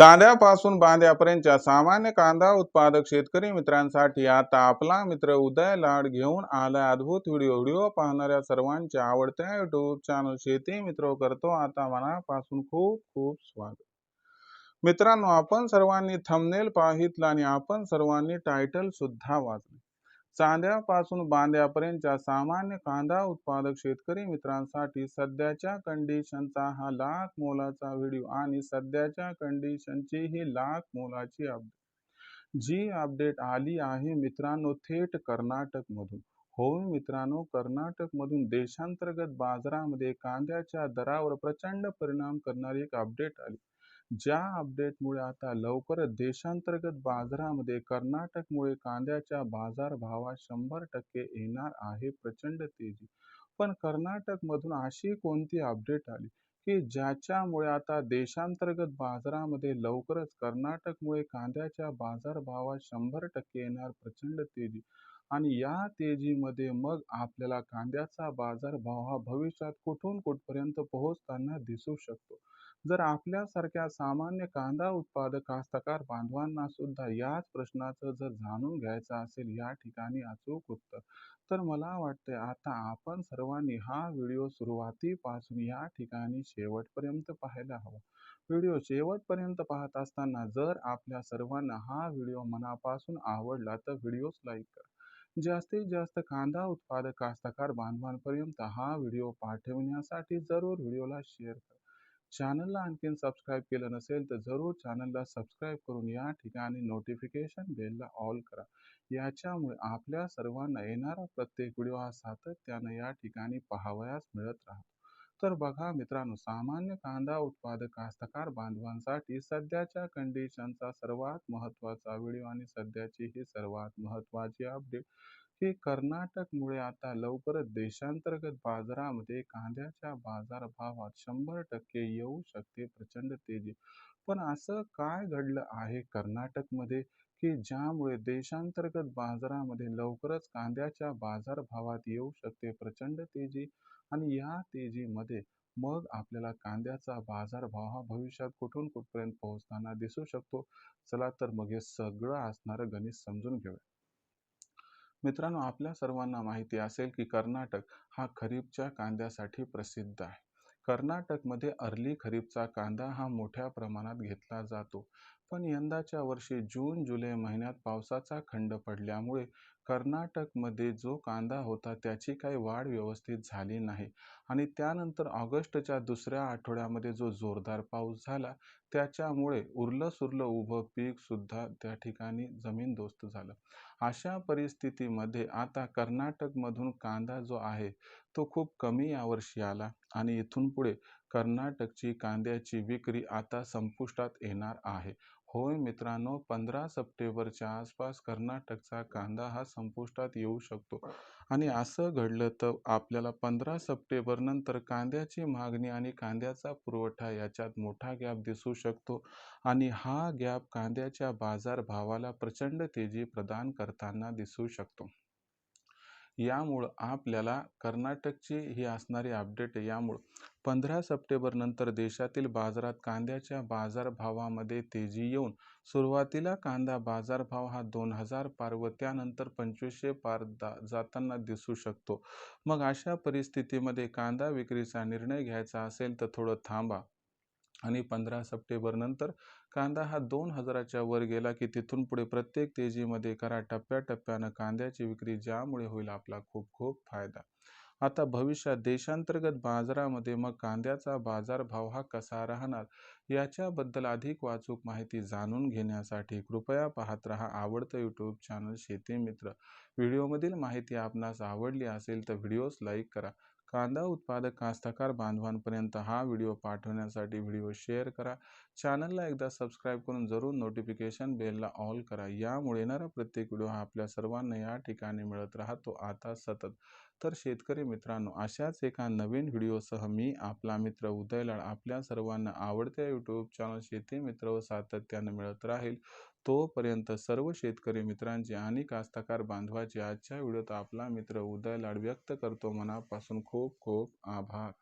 चांद्यापासून बांद्यापर्यंतच्या सामान्य कांदा उत्पादक शेतकरी मित्रांसाठी आता आपला मित्र उदय लाड घेऊन आला अद्भुत व्हिडिओ. व्हिडिओ पाहणाऱ्या सर्वांच्या आवडत्या युट्यूब चॅनल शेती मित्र करतो. आता मनापासून खूप खूप स्वागत. मित्रांनो आपण सर्वांनी थंबनेल पाहितला आणि आपण सर्वांनी टायटल सुद्धा वाचले. चांद्यापासून बांद्यापर्यंतच्या सामान्य कांदा उत्पादक शेतकरी मित्रांसाठी सध्याच्या कंडिशनचा हा लाख मोलाचा व्हिडिओ आणि सध्याच्या कंडिशनची ही लाख मोलाची अपडेट जी अपडेट आली आहे मित्रांनो थेट कर्नाटकमधून. होय मित्रांनो कर्नाटकमधून देशांतर्गत बाजारामध्ये कांद्याच्या दरावर प्रचंड परिणाम करणारी एक अपडेट आली. ज्या अपडेटमुळे आता लवकरच देशांतर्गत बाजारामध्ये कर्नाटकमुळे कांद्याच्या बाजारभावात शंभर टक्के येणार आहे प्रचंड तेजी. पण कर्नाटकमधून अशी कोणती अपडेट आली की ज्याच्यामुळे आता देशांतर्गत बाजारामध्ये लवकरच कर्नाटकमुळे कांद्याच्या बाजारभावात शंभर टक्के येणार प्रचंड तेजी? आणि या तेजीमध्ये मग आपल्याला कांद्याचा बाजारभाव हा भविष्यात कुठून कुठपर्यंत पोहोचताना दिसू शकतो? जर आपल्यासारख्या सामान्य कांदा उत्पादक कास्तकार बांधवांना सुद्धा याच प्रश्नाचं जर जाणून घ्यायचं असेल या ठिकाणी अचूक उत्तर. तर मला वाटते आता आपण सर्वांनी हा व्हिडिओ सुरुवातीपासून या ठिकाणी शेवटपर्यंत पाहायला हवा. व्हिडिओ शेवटपर्यंत पाहत असताना जर आपल्या सर्वांना हा व्हिडिओ मनापासून आवडला तर व्हिडिओच लाईक करा. जास्तीत जास्त कांदा उत्पादक कास्तकार बांधवांपर्यंत हा व्हिडिओ पाठवण्यासाठी जरूर व्हिडिओला शेअर करा. चॅनलला आणखीन सबस्क्राईब केलं नसेल तर जरूर चॅनलला सबस्क्राईब करून या ठिकाणी नोटिफिकेशन बेलला ऑल करा. याच्यामुळे आपल्या सर्वांना येणारा प्रत्येक व्हिडिओ हा सातत्यानं या ठिकाणी पाहावयास मिळत राहतो. तर बघा मित्रांनो सामान्य कांदा उत्पादक कास्तकार बांधवांसाठी सध्याच्या कंडिशनचा सर्वात महत्त्वाचा व्हिडिओ आणि सध्याची ही सर्वात महत्त्वाची अपडेट हे कर्नाटकमुळे आता लवकरच देशांतर्गत बाजारामध्ये कांद्याच्या बाजारभावात शंभर टक्के येऊ शकते प्रचंड तेजी. पण असं काय घडलं आहे कर्नाटकमध्ये की ज्यामुळे देशांतर्गत बाजारामध्ये लवकरच कांद्याच्या बाजारभावात येऊ शकते प्रचंड तेजी? आणि या तेजीमध्ये मग आपल्याला कांद्याचा बाजारभाव हा भविष्यात कुठून कुठपर्यंत पोहोचताना दिसू शकतो? चला तर मग हे सगळं असणारं गणित समजून घेऊया. मित्रांनो आपल्या सर्वांना माहिती असेल की कर्नाटक हा खरीपच्या कांद्यासाठी प्रसिद्ध आहे. कर्नाटकमध्ये अर्ली खरीपचा कांदा हा मोठ्या प्रमाणात घेतला जातो. पण यंदाच्या वर्षी जून जुलै महिन्यात पावसाचा खंड पडल्यामुळे कर्नाटकमध्ये जो कांदा होता त्याची काही वाढ व्यवस्थित झाली नाही. आणि त्यानंतर ऑगस्टच्या दुसऱ्या आठवड्यामध्ये जो जोरदार पाऊस झाला त्याच्यामुळे उरलं सुरलं उभं पीकसुद्धा त्या ठिकाणी जमीनदोस्त झालं. अशा परिस्थितीमध्ये आता कर्नाटकमधून कांदा जो आहे तो खूप कमी यावर्षी आला आणि इथून पुढे कर्नाटकची कांद्याची विक्री आता संपुष्टात येणार आहे. होय मित्रांनो पंधरा सप्टेंबरच्या आसपास कर्नाटकचा कांदा हा संपुष्टात येऊ शकतो. आणि असं घडलं तर आपल्याला पंधरा सप्टेंबर नंतर कांद्याची मागणी आणि कांद्याचा पुरवठा याच्यात मोठा गॅप दिसू शकतो. आणि हा गॅप कांद्याच्या बाजारभावाला प्रचंड तेजी प्रदान करताना दिसू शकतो. यामुळं आपल्याला कर्नाटकची ही असणारी अपडेट यामुळं पंधरा सप्टेंबरनंतर देशातील बाजारात कांद्याच्या बाजारभावामध्ये तेजी येऊन सुरुवातीला कांदा बाजारभाव हा दोन हजार पार व त्यानंतर पंचवीसशे पार दा जाताना दिसू शकतो. मग अशा परिस्थितीमध्ये कांदा विक्रीचा निर्णय घ्यायचा असेल तर थोडं थांबा. आणि पंधरा सप्टेंबरनंतर कांदा हा दोन हजाराच्या वर गेला की तिथून पुढे प्रत्येक तेजीमध्ये करा टप्प्याटप्प्यानं कांद्याची विक्री ज्यामुळे होईल आपला खूप खूप फायदा. आता भविष्यात देशांतर्गत बाजारामध्ये मग कांद्याचा बाजारभाव हा कसा राहणार याच्याबद्दल अधिक वाचूक माहिती जाणून घेण्यासाठी कृपया पाहत रहा आवडतं यूट्यूब चॅनल शेती मित्र. व्हिडिओमधील माहिती आपणास आवडली असेल तर व्हिडिओस लाईक करा. कांदा उत्पादक कास्तकार बांधवांपर्यंत हा व्हिडिओ पाठवण्यासाठी व्हिडिओ शेअर करा. चॅनलला एकदा सबस्क्राईब करून जरूर नोटिफिकेशन बेलला ऑल करा. यामुळे येणारा प्रत्येक व्हिडिओ हा आपल्या सर्वांना या ठिकाणी मिळत राहतो. आता सतत. तर शेतकरी मित्रांनो अशाच एका नवीन व्हिडिओसह मी आपला मित्र उदयलाड आपल्या सर्वांना आवडत्या यूट्यूब चॅनल शेती मित्र व सातत्यानं मिळत राहील. तोपर्यंत सर्व शेतकरी मित्रांचे आणि कास्तकार बांधवाचे आजच्या व्हिडिओत आपला मित्र उदय लाड व्यक्त करतो. मनापासून खूप खूप आभार.